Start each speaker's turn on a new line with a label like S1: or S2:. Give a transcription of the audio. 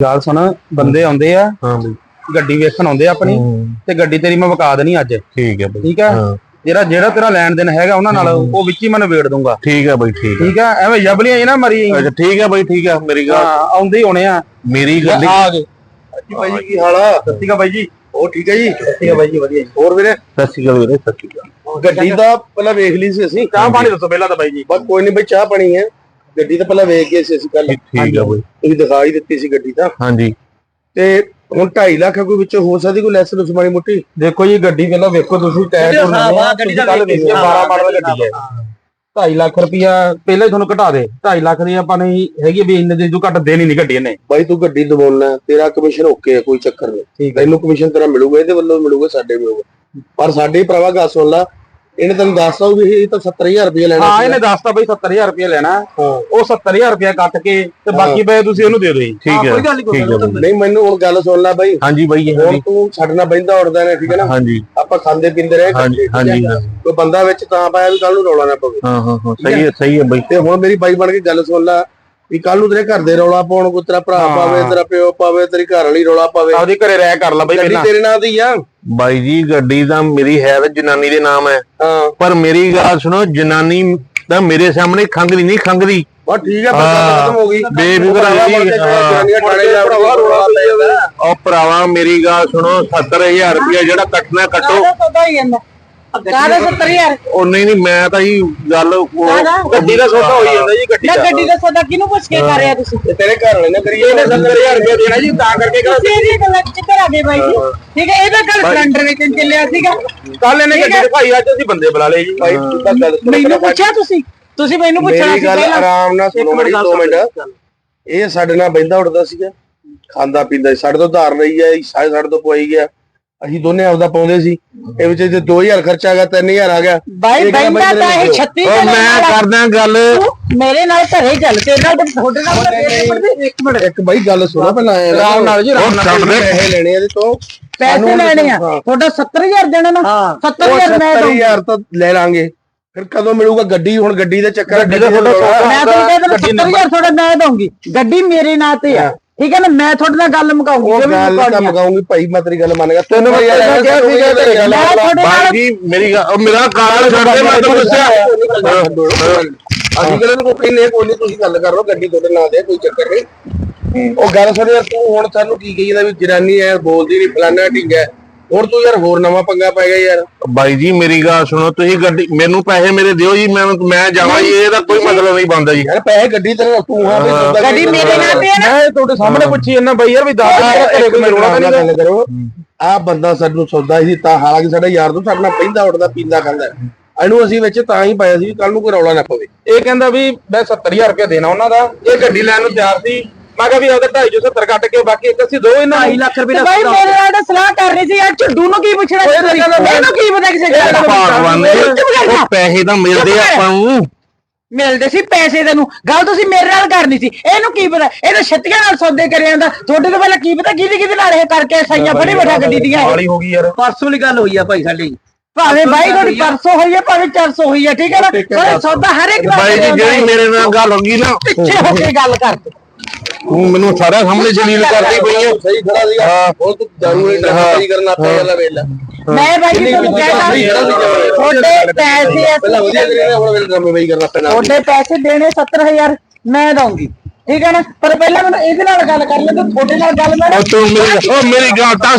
S1: ਗੱਲ ਸੁਣ ਬੰਦੇ ਆਉਂਦੇ ਆ
S2: ਹਾਂ ਬਈ।
S1: ਗੱਡੀ ਵੇਖਣ ਆਉਂਦੇ ਆ ਆਪਣੀ
S2: ਹੂੰ,
S1: ਤੇ ਗੱਡੀ ਤੇਰੀ ਮੈਂ ਵਿਕਾ ਦੇਣੀ ਅੱਜ।
S2: ਠੀਕ ਹੈ ਬਈ।
S1: ਠੀਕ
S2: ਹਾਂ।
S1: ਜਿਹੜਾ ਜਿਹੜਾ ਤੇਰਾ ਲੈਣ ਦੇਣ ਹੈਗਾ ਉਹਨਾਂ ਨਾਲ ਉਹ ਵਿੱਚ ਹੀ ਮੈਂ ਨਿਬੇੜ ਦੂੰਗਾ।
S2: ਠੀਕ ਹੈ ਬਈ ਠੀਕ ਹੈ
S1: ਠੀਕ ਆ? ਐਵੇਂ ਜਬਲੀਆਂ ਹੀ ਨਾ ਮਰੀ।
S2: ਅੱਛਾ ਠੀਕ ਹੈ ਬਈ ਠੀਕ ਹੈ ਮੇਰੀ
S1: ਹਾਂ
S2: ਗੱਲ
S1: ਆਉਂਦੇ ਹੀ ਹੋਣੇ ਆ।
S2: ਮੇਰੀ ਗੱਡੀ
S1: ਆ ਗਏ। ਜੀ ਬਾਈ ਜੀ ਕੀ ਹਾਲ ਆ? ਸਤਿ ਬਾਈ ਜੀ। ਉਹ ਠੀਕ ਹੈ ਜੀ? ਸਤਿ ਬਾਈ ਜੀ ਵਧੀਆ ਹੋਰ ਵੀਰੇ?
S2: ਸਤਿ ਵੀਰੇ ਸਤਿ
S3: ਗੱਡੀ ਦਾ ਪਹਿਲਾਂ ਵੇਖ ਲਈ ਸੀ ਅਸੀਂ।
S1: ਚਾਹ ਪਾਣੀ ਦੱਸੋ ਪਹਿਲਾਂ ਤਾਂ ਬਾਈ ਜੀ।
S3: ਬਸ ਕੋਈ ਨਹੀਂ ਬਈ ਚਾਹ ਪਾਣੀ ਹੈ। ਗੱਡੀ ਤਾਂ ਪਹਿਲਾਂ ਵੇਖ ਗਏ ਸੀ ਅਸੀਂ ਕੱਲ
S2: ਠੀਕ ਹੈ ਬਈ।
S3: ਤੁਸੀਂ ਦਿਖਾ ਹੀ ਦਿੱਤੀ ਸੀ ਗੱਡੀ ਤਾਂ।
S2: ਹਾਂਜੀ।
S3: ਤੇ ਹੁਣ 2.5 ਲੱਖ ਕੋਈ ਵਿੱਚੋਂ ਹੋ ਸਕਦੀ ਕੋਈ ਲੈਸ ਲੁਸ ਮਾੜੀ ਮੋਟੀ?
S1: ਦੇਖੋ ਜੀ ਗੱਡੀ ਪਹਿਲਾਂ ਵੇਖੋ ਤੁਸੀਂ ਟਾਇਰ ਤੋਂ ਆ,
S3: ਹਾਂ, ਗੱਡੀ
S1: ਤੁਸੀਂ
S3: ਦਾ
S1: ਕੱਲ
S3: ਵੇਖ
S1: ਵੇਖੀ
S3: ਹਾਂ,
S1: 12 ਮਾਡਲ ਗੱਡੀ ਹੈ। 2.5 ਲੱਖ ਰੁਪਇਆ ਪਹਿਲਾਂ ਹੀ ਤੁਹਾਨੂੰ ਘਟਾ ਦੇ। 2.5 ਲੱਖ ਦੀ ਆਪਾਂ ਨੇ ਹੈਗੀ ਵੀ ਇੰਨੇ ਦੇ ਜੋ ਘੱਟ ਦੇਣੀ ਨਹੀਂ ਗੱਡੀ ਇਹਨੇ।
S3: ਬਾਈ ਤੂੰ ਗੱਡੀ ਦਵਾਉਣਾ ਤੇਰਾ ਕਮਿਸ਼ਨ ਓਕੇ ਹੈ ਕੋਈ ਚੱਕਰ ਨਹੀਂ।
S1: ਠੀਕ ਹੈ
S3: ਤੈਨੂੰ ਕਮਿਸ਼ਨ ਤੇਰਾ ਮਿਲੂਗਾ ਇਹਦੇ ਵੱਲੋਂ ਮਿਲੂਗਾ ਸਾਡੇ ਮਿਲੂਗਾ। ਪਰ ਸਾਡੇ ਭਰਾਵਾ ਗੱਲ ਸੁਣ ਲਾ ਇਹਨੇ ਤੈਨੂੰ ਦੱਸਦਾ ਵੀ ਇਹ ਤਾਂ 70000 ਰੁਪਏ ਲੈਣਾ
S1: ਹਾਂ। ਇਹਨੇ ਦੱਸਤਾ ਬਈ 70000 ਰੁਪਇਆ ਲੈਣਾ। ਉਹ 70000 ਰੁਪਇਆ ਕੱਟ ਕੇ ਤੇ ਬਾਕੀ ਪੈਸੇ ਤੁਸੀਂ ਉਹਨੂੰ ਦੇ ਦਿਓ ਜੀ।
S2: ਠੀਕ ਹੈ ਠੀਕ ਹੈ ਬਈ।
S3: ਨਹੀਂ ਮੈਨੂੰ ਹੁਣ ਗੱਲ ਸੁਣ ਲੈ ਬਾਈ।
S2: ਹਾਂਜੀ ਬਾਈ
S3: ਹੁਣ ਤੂੰ ਛੱਡਣਾ ਬੈਂਦਾ ਉੜਦਾ ਨੇ ਠੀਕ ਹੈ ਨਾ?
S2: ਹਾਂਜੀ।
S3: ਆਪਾਂ ਖਾਂਦੇ ਪੀਂਦੇ ਰਹੇ
S2: ਹਾਂਜੀ ਹਾਂਜੀ ਹਾਂ।
S3: ਕੋਈ ਬੰਦਾ ਵਿੱਚ ਤਾਂ ਪਾਇਆ ਵੀ ਕੱਲ ਨੂੰ ਰੌਲਾ ਨਾ ਪਵੇ।
S2: ਹਾਂ ਹਾਂ ਹਾਂ? ਸਹੀ ਹੈ ਸਹੀ ਹੈ ਬਈ।
S3: ਤੇ ਹੁਣ ਮੇਰੀ ਬਾਈ ਬਣ ਕੇ ਗੱਲ ਸੁਣ ਲੈ। ਵੀ ਕੱਲ ਨੂੰ ਤੇਰੇ ਘਰ ਦੇ ਰੌਲਾ ਪਾਉਣ ਕੋਈ ਤੇਰਾ ਭਰਾ। ਪਾਵੇ ਤੇਰਾ ਪਿਓ ਪਾਵੇ ਤੇਰੀ ਘਰ ਵਾਲੀ ਰੌਲਾ ਪਾਵੇ।
S1: ਆਪਦੀ ਘਰੇ ਰਹਿ ਕਰ ਲਾ ਬਈ
S3: ਗੱਡੀ
S1: ਪਹਿਲਾਂ।
S3: ਤੇਰੇ ਨਾਂ ਦੀ ਆ।
S2: ਬਾਈ ਜੀ ਗੱਡੀ ਤਾਂ ਮੇਰੀ ਹੈ ਤਾਂ ਜਨਾਨੀ ਦੇ ਨਾਮ ਹੈ।
S3: ਹਾਂ।
S2: ਪਰ ਮੇਰੀ ਗੱਲ ਸੁਣੋ ਜਨਾਨੀ ਤਾਂ ਮੇਰੇ ਸਾਹਮਣੇ ਖੰਗਦੀ ਨਹੀਂ ਖੰਗਦੀ
S3: ਬਸ ਠੀਕ ਆ
S2: ਹਾਂ।
S3: ਬਸ ਖਤਮ ਹੋ ਗਈ।
S2: ਬੇਫਿਕਰ
S3: ਕੇ ਕੇ
S2: ਉਹ ਭਰਾਵਾ ਮੇਰੀ ਗੱਲ ਸੁਣੋ 70000 ਰੁਪਇਆ ਜਿਹੜਾ ਕੱਟਣਾ ਕੱਟੋ।
S4: ਸੌਦਾ ਹੀ ਜਾਂਦਾ ਕਾਹਦਾ 70000
S2: ਉਹ ਨਹੀਂ ਨਹੀਂ ਮੈਂ ਤਾਂ ਹੀ ਗੱਲ ਉਹ
S1: ਗੱਡੀ ਦਾ ਸੌਦਾ ਹੋਈ ਜਾਂਦਾ ਜੀ ਗੱਡੀ
S4: ਮੈਂ
S1: ਦਾ।
S4: ਗੱਡੀ ਦਾ ਸੌਦਾ ਕਿਹਨੂੰ ਪੁੱਛ ਕੇ ਕਰ ਰਿਹਾ ਤੁਸੀਂ?
S3: ਤੇ ਤੇਰੇ ਘਰ ਵਾਲੇ ਨੇ ਕਰੀ
S1: ਇਹਨੇ 70000 ਰੁਪਇਆ ਦੇਣਾ ਜੀ ਤਾਂ ਕਰਕੇ
S4: ਤੁਸੀਂ ਇਹਦੀ ਗੱਲਾਂ ਚ ਘਰ ਆ ਗਏ ਬਾਈ ਜੀ? ਠੀਕ ਹੈ ਇਹਦਾ ਕੱਲ ਸਿਲੰਡਰ ਵੇਚਣ ਚੱਲਿਆ ਸੀਗਾ।
S1: ਕੱਲ ਇਹਨੇ ਗੱਡੀ ਦਿਖਾਈ ਅੱਜ ਅਸੀਂ ਬੰਦੇ ਬੁਲਾ ਲਏ ਜੀ।
S3: ਭਾਈ ਤੂੰ ਤਾਂ ਗੱਲ ਸੁਣ
S4: ਮੈਨੂੰ ਪੁੱਛਿਆ ਤੁਸੀਂ? ਤੁਸੀਂ ਮੈਨੂੰ ਪੁੱਛਣਾ
S3: ਮੇਰੀ
S4: ਸੀ
S3: ਗੱਲ
S4: ਪਹਿਲਾਂ।
S3: ਆਰਾਮ ਨਾਲ ਸੁਣੋ ਮੇਰੀ 2 ਮਿੰਟ। ਇਹ ਸਾਡੇ ਨਾਲ ਬੈਂਦਾ ਉੱਡਦਾ ਸੀਗਾ। ਖਾਂਦਾ ਪੀਂਦਾ ਸੀ ਸਾਡੇ ਤੋਂ ਧਾਰ ਲਈ ਹੈ ਸਾਰੇ ਸਾਡੇ ਤੋਂ ਪਵਾਈ ਗਿਆ। ਅਸੀਂ ਦੋਨੇ ਆਪਦਾ ਪਾਉਂਦੇ ਸੀ। ਇਹ ਵਿੱਚ ਜੇ 2000 ਖਰਚਾ ਆ ਗਿਆ 3000 ਆ ਗਿਆ।
S4: ਬਾਈ ਬੈਂਦਾ ਤਾਂ ਇਹ 36
S2: ਉਹ ਮੈਂ ਕਰਦਾ ਗੱਲ।
S4: ਮੇਰੇ ਨਾਲ ਘਰੇ ਚੱਲ ਤੇ ਨਾਲ ਤਾਂ ਤੁਹਾਡੇ ਨਾਲ ਤਾਂ ਇੱਕ ਮਿੰਟ।
S3: ਇੱਕ ਬਾਈ ਗੱਲ ਸੁਣੋ ਪਹਿਲਾਂ
S1: ਆਰਾਮ ਨਾਲ ਜੀ ਆਰਾਮ ਨਾਲ
S3: ਪੈਸੇ ਲੈਣੇ ਇਹਦੇ ਤੋਂ।
S4: ਪੈਸੇ ਲੈਣੇ ਆ। ਤੁਹਾਡਾ 70000 ਦੇਣਾ ਨਾ। 70000 ਮੈਂ ਦਊਂ।
S3: 70000 ਤਾਂ ਲੈ ਲਾਂਗੇ। ਫਿਰ ਕਦੋਂ ਮਿਲੂਗਾ ਗੱਡੀ? ਹੁਣ ਗੱਡੀ ਦੇ ਚੱਕਰ
S4: ਮੈਂ ਤੁਹਾਨੂੰ ਕਹਿੰਦਾ
S1: ਗੱਡੀ ਨੰਬਰ
S4: 70000 ਤੁਹਾਡਾ ਮੈਂ ਦਊਂਗੀ। ਗੱਡੀ ਮੇਰੇ ਨਾਂ ਤੇ ਆ। ਠੀਕ ਹੈ ਨਾ ਮੈਂ ਤੁਹਾਡੇ ਨਾਲ ਗੱਲ ਮੁਕਾਉਂਗੀ
S3: ਉਹ
S4: ਜੋ ਵੀ
S3: ਗੱਲ ਤਾਂ। ਮਗਾਉਂਗੀ ਭਾਈ ਮੈਂ ਤੇਰੀ ਗੱਲ ਮੰਨ ਗਿਆ।
S1: ਤੈਨੂੰ ਮੈਂ
S3: ਯਾਰ
S1: ਪਹਿਲਾਂ ਕਿਹਾ ਸੀਗਾ ਤੇਰੇ ਗੱਲ
S4: ਨਾਲ
S2: ਜੀ ਮੇਰੀ ਗੱਲ ਮੇਰਾ ਕਾਰਨ ਛੱਡ ਦੇ ਮੈਂ ਤੁਹਾਨੂੰ ਦੱਸਿਆ।
S3: ਅਸੀਂ ਨੂੰ ਕੋਈ ਨਹੀਂ ਕੋਈ ਨਹੀਂ ਤੁਸੀਂ ਗੱਲ ਕਰ ਲਓ ਗੱਡੀ ਤੁਹਾਡੇ ਨਾਂ ਦੇ ਕੋਈ ਚੱਕਰ ਨਹੀਂ। ਉਹ ਗੱਲ ਸੁਣ ਯਾਰ ਤੂੰ ਹੁਣ ਸਾਨੂੰ ਕੀ ਕਹੀ ਜਾਂਦਾ ਵੀ ਜਨਾਨੀ ਐ ਬੋਲਦੀ ਨਹੀਂ ਫਲਾਣਾ ਢਿੰਗ ਹੈ ਹੁਣ ਤੂੰ ਯਾਰ ਹੋਰ ਨਵਾਂ ਪੰਗਾ ਪੈ ਗਿਆ ਯਾਰ।
S2: ਬਾਈ ਜੀ ਮੇਰੀ ਗੱਲ ਸੁਣੋ ਤੁਸੀਂ ਗੱਡੀ ਮੈਨੂੰ ਪੈਸੇ ਮੇਰੇ ਦਿਓ ਜੀ ਮੈਂ ਮੈਂ ਜਾਵਾਂ ਜੀ ਇਹਦਾ ਕੋਈ ਮਤਲਬ ਨਹੀਂ ਬਣਦਾ ਜੀ।
S3: ਯਾਰ ਪੈਸੇ ਗੱਡੀ ਤੇਰੇ ਤੂੰ ਹਾਂ ਵੀ ਸੌਦਾ
S4: ਗੱਡੀ ਮੇਰੇ ਨਾਂ ਤੇ
S1: ਮੈਂ ਤੁਹਾਡੇ ਸਾਹਮਣੇ ਪੁੱਛੀ ਜਾਂਦਾ ਬਈ ਯਾਰ ਵੀ ਦੱਸ ਘਰੇ ਕੋਈ ਰੋਣਾ ਤਾਂ ਨਹੀਂ
S3: ਗੱਲ ਕਰੋ। ਆ ਬੰਦਾ ਸਾਨੂੰ ਸੌਦਾ ਸੀ ਤਾਂ ਹਾਲਾਂਕਿ ਸਾਡਾ ਯਾਰ ਤੋਂ ਸਾਡੇ ਨਾਲ ਪੈਂਦਾ ਉੱਠਦਾ ਪੀਂਦਾ ਖਾਂਦਾ। ਇਹਨੂੰ ਅਸੀਂ ਵਿੱਚ ਤਾਂ ਹੀ ਪਾਇਆ ਸੀ ਕੱਲ ਨੂੰ ਕੋਈ ਰੌਲਾ ਨਾ ਪਵੇ।
S1: ਇਹ ਕਹਿੰਦਾ ਵੀ ਮੈਂ 70000 ਰੁਪਇਆ ਦੇਣਾ ਉਹਨਾਂ ਦਾ। ਇਹ ਗੱਡੀ ਲੈਣ ਨੂੰ ਤਿਆਰ ਸੀ। ਮੈਂ ਕਿਹਾ ਵੀ ਉਹਦਾ 250 70 ਕੱਟ ਕੇ ਬਾਕੀ ਇੱਕ ਅਸੀਂ ਦੋ ਇਹਨਾਂ 2 ਲੱਖ
S4: ਤੇ ਬਾਈ ਮੇਰੇ ਨਾਲ ਤਾਂ ਸਲਾਹ ਕਰ ਰਹੀ ਸੀ ਯਾਰ ਝੁੱਡੂ ਨੂੰ ਕੀ ਪੁੱਛਣਾ ਸੀ ਤੁਸੀਂ? ਮੈਨੂੰ ਕੀ ਪਤਾ ਕਿਸੇ ਗੱਲ ਦਾ
S2: ਭਗਵਾਨ ਨੇ
S4: ਚੁੱਪ ਕਰ ਜਾ।
S2: ਉਹ ਪੈਸੇ ਤਾਂ ਮਿਲਦੇ ਆ ਆਪਾਂ ਨੂੰ।
S4: ਮਿਲਦੇ ਸੀ ਪੈਸੇ ਤੈਨੂੰ। ਗੱਲ ਤੁਸੀਂ ਮੇਰੇ ਨਾਲ ਕਰਨੀ ਸੀ। ਇਹਨੂੰ ਕੀ ਪਤਾ? ਇਹ ਤਾਂ ਛੱਤੀਆਂ ਨਾਲ ਸੌਦੇ ਕਰਿਆ ਜਾਂਦਾ। ਤੁਹਾਡੇ ਤੋਂ ਪਹਿਲਾਂ ਕੀ ਪਤਾ ਕਿਹਦੇ ਕਿਹਦੇ ਨਾਲ ਇਹ ਕਰਕੇ ਸਾਈਆਂ ਫੜੇ ਬੈਠਾ ਗੱਡੀ ਦੀਆਂ ਇਹ।
S1: ਵਾਲੀ ਹੋ ਗਈ ਯਾਰ।
S5: ਪਰਸੋਂ ਦੀ ਗੱਲ ਹੋਈ ਆ ਭਾਈ ਸਾਡੀ।
S4: ਭਾਵੇਂ ਬਾਈ ਤੁਹਾਡੀ 400 ਹੋਈ ਹੈ ਭਾਵੇਂ 400 ਹੋਈ ਹੈ ਠੀਕ ਹੈ ਨਾ? ਪਰ ਸੌਦਾ ਹਰ ਇੱਕ ਨਾਲ
S2: ਬਾਈ ਜੀ ਜਿਹੜੀ। ਮੇਰੇ ਨਾਲ ਗੱਲ ਹੋ ਗਈ ਨਾ।
S4: ਪਿੱਛੇ ਹੋ ਕੇ ਗੱਲ ਕਰ।
S2: ਤੂੰ ਮੈਨੂੰ ਸਾਰਾ ਸਾਹਮਣੇ ਜਲੀਲ ਕਰਦੀ ਪਈ ਆ
S3: ਸਹੀ ਖੜਾ ਸੀ ਹੁਣ ਤੂੰ ਜਾਣੂ ਨਹੀਂ ਸਹੀ ਕਰਨਾ ਆਪੇ ਗੱਲਾਂ ਵੇਲਾ।
S4: ਮੈਂ ਬਾਈ ਜੀ ਤੁਹਾਨੂੰ ਕਹਿਣਾ ਤੁਹਾਡੇ ਪੈਸੇ
S3: ਪਹਿਲਾਂ ਵਧੀਆ
S4: ਅਸੀਂ
S3: ਕਰੀ ਹੁਣ ਮੇਰੇ ਡਰਾਮੇ ਬਈ ਕਰਨਾ ਪੈਣਾ।
S4: ਤੁਹਾਡੇ ਪੈਸੇ ਦੇਣੇ 70000 ਮੈਂ ਦਊਂਗੀ। ਠੀਕ ਹੈ ਨਾ? ਪਰ ਪਹਿਲਾਂ ਮੈਨੂੰ ਇਹਦੇ ਨਾਲ ਗੱਲ ਕਰ ਲੈ ਤੇ ਤੁਹਾਡੇ ਨਾਲ ਗੱਲ ਮੈਂ
S2: ਉਹ ਤੂੰ ਮੇਰੀ ਉਹ ਮੇਰੀ ਗੱਲ ਤਾਂ